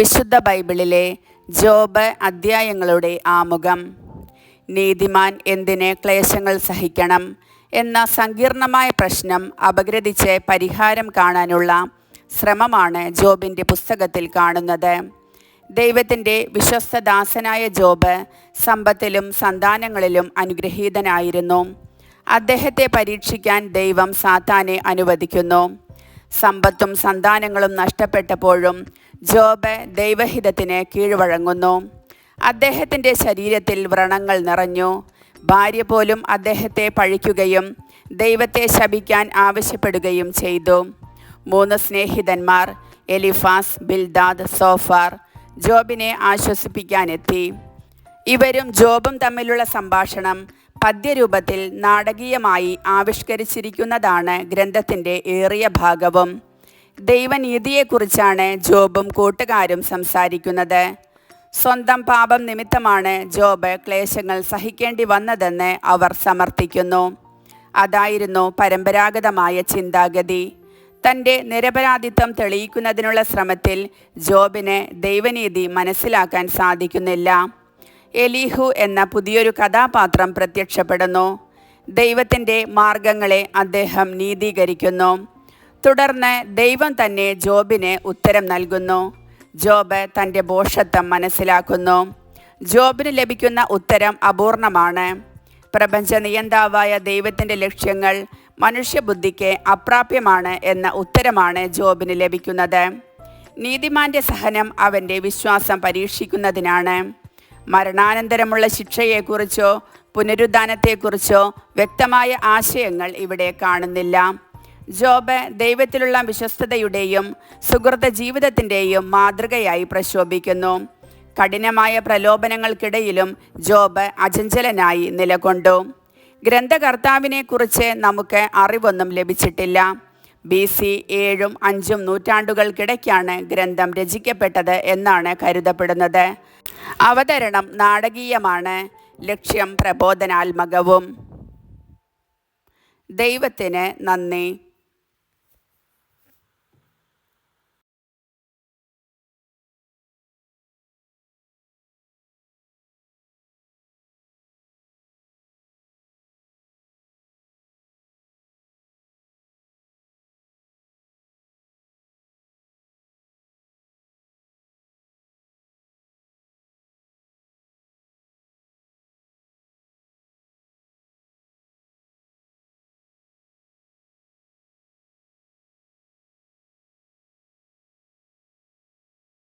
വിശുദ്ധ ബൈബിളിലെ ജോബ് അധ്യായങ്ങളുടെ ആമുഖം. നീതിമാൻ എന്തിന് ക്ലേശങ്ങൾ സഹിക്കണം എന്ന സങ്കീർണമായ പ്രശ്നം അപഗ്രഥിച്ച് പരിഹാരം കാണാനുള്ള ശ്രമമാണ് ജോബിന്റെ പുസ്തകത്തിൽ കാണുന്നത്. ദൈവത്തിന്റെ വിശ്വസ്തദാസനായ ജോബ് സമ്പത്തിലും സന്താനങ്ങളിലും അനുഗ്രഹീതനായിരുന്നു. അദ്ദേഹത്തെ പരീക്ഷിക്കാൻ ദൈവം സാത്താനെ അനുവദിക്കുന്നു. സമ്പത്തും സന്താനങ്ങളും നഷ്ടപ്പെട്ടപ്പോഴും ജോബ് ദൈവഹിതത്തിന് കീഴ്വഴങ്ങുന്നു. അദ്ദേഹത്തിന്റെ ശരീരത്തിൽ വ്രണങ്ങൾ നിറഞ്ഞു. ഭാര്യ പോലും അദ്ദേഹത്തെ പഴിക്കുകയും ദൈവത്തെ ശപിക്കാൻ ആവശ്യപ്പെടുകയും ചെയ്തു. മൂന്ന് സ്നേഹിതന്മാർ എലിഫാസ് ബിൽദാദ് സോഫാർ ജോബിനെ ആശ്വസിപ്പിക്കാനെത്തി. ഇവരും ജോബും തമ്മിലുള്ള സംഭാഷണം പദ്യരൂപത്തിൽ നാടകീയമായി ആവിഷ്കരിച്ചിരിക്കുന്നതാണ് ഗ്രന്ഥത്തിന്റെ ഏറിയ ഭാഗവും. ദൈവനീതിയെക്കുറിച്ചാണ് ജോബും കൂട്ടുകാരും സംസാരിക്കുന്നത്. സ്വന്തം പാപം നിമിത്തമാണ് ജോബ് ക്ലേശങ്ങൾ സഹിക്കേണ്ടി വന്നതെന്ന് അവർ സമർത്ഥിക്കുന്നു. അതായിരുന്നു പരമ്പരാഗതമായ ചിന്താഗതി. തന്റെ നിരപരാധിത്വം തെളിയിക്കുന്നതിനുള്ള ശ്രമത്തിൽ ജോബിന് ദൈവനീതി മനസ്സിലാക്കാൻ സാധിക്കുന്നില്ല. എലീഹു എന്ന പുതിയൊരു കഥാപാത്രം പ്രത്യക്ഷപ്പെടുന്നു. ദൈവത്തിന്റെ മാർഗങ്ങളെ അദ്ദേഹം നീതീകരിക്കുന്നു. തുടർന്ന് ദൈവം തന്നെ ജോബിന് ഉത്തരം നൽകുന്നു. ജോബ് തന്റെ ബോഷത്വം മനസ്സിലാക്കുന്നു. ജോബിന് ലഭിക്കുന്ന ഉത്തരം അപൂർണമാണ്. പ്രപഞ്ച നിയന്താവായ ദൈവത്തിന്റെ ലക്ഷ്യങ്ങൾ മനുഷ്യബുദ്ധിക്ക് അപ്രാപ്യമാണ് എന്ന ഉത്തരമാണ് ജോബിന് ലഭിക്കുന്നത്. നീതിമാന്റെ സഹനം അവന്റെ വിശ്വാസം പരീക്ഷിക്കുന്നതിനാണ്. മരണാനന്തരമുള്ള ശിക്ഷയെക്കുറിച്ചോ പുനരുദ്ധാനത്തെക്കുറിച്ചോ വ്യക്തമായ ആശയങ്ങൾ ഇവിടെ കാണുന്നില്ല. ജോബ് ദൈവത്തിലുള്ള വിശ്വസ്തതയുടെയും സുഹൃത ജീവിതത്തിന്റെയും മാതൃകയായി പ്രശോഭിക്കുന്നു. കഠിനമായ പ്രലോഭനങ്ങൾക്കിടയിലും ജോബ് അചഞ്ചലനായി നിലകൊണ്ടു. ഗ്രന്ഥകർത്താവിനെക്കുറിച്ച് നമുക്ക് അറിവൊന്നും ലഭിച്ചിട്ടില്ല. ബി സി ഏഴും അഞ്ചും നൂറ്റാണ്ടുകൾക്കിടയ്ക്കാണ് ഗ്രന്ഥം രചിക്കപ്പെട്ടത് എന്നാണ് കരുതപ്പെടുന്നത്. അവതരണം നാടകീയമാണ്. ലക്ഷ്യം പ്രബോധനാത്മകവും. ദൈവത്തിന് നന്ദി.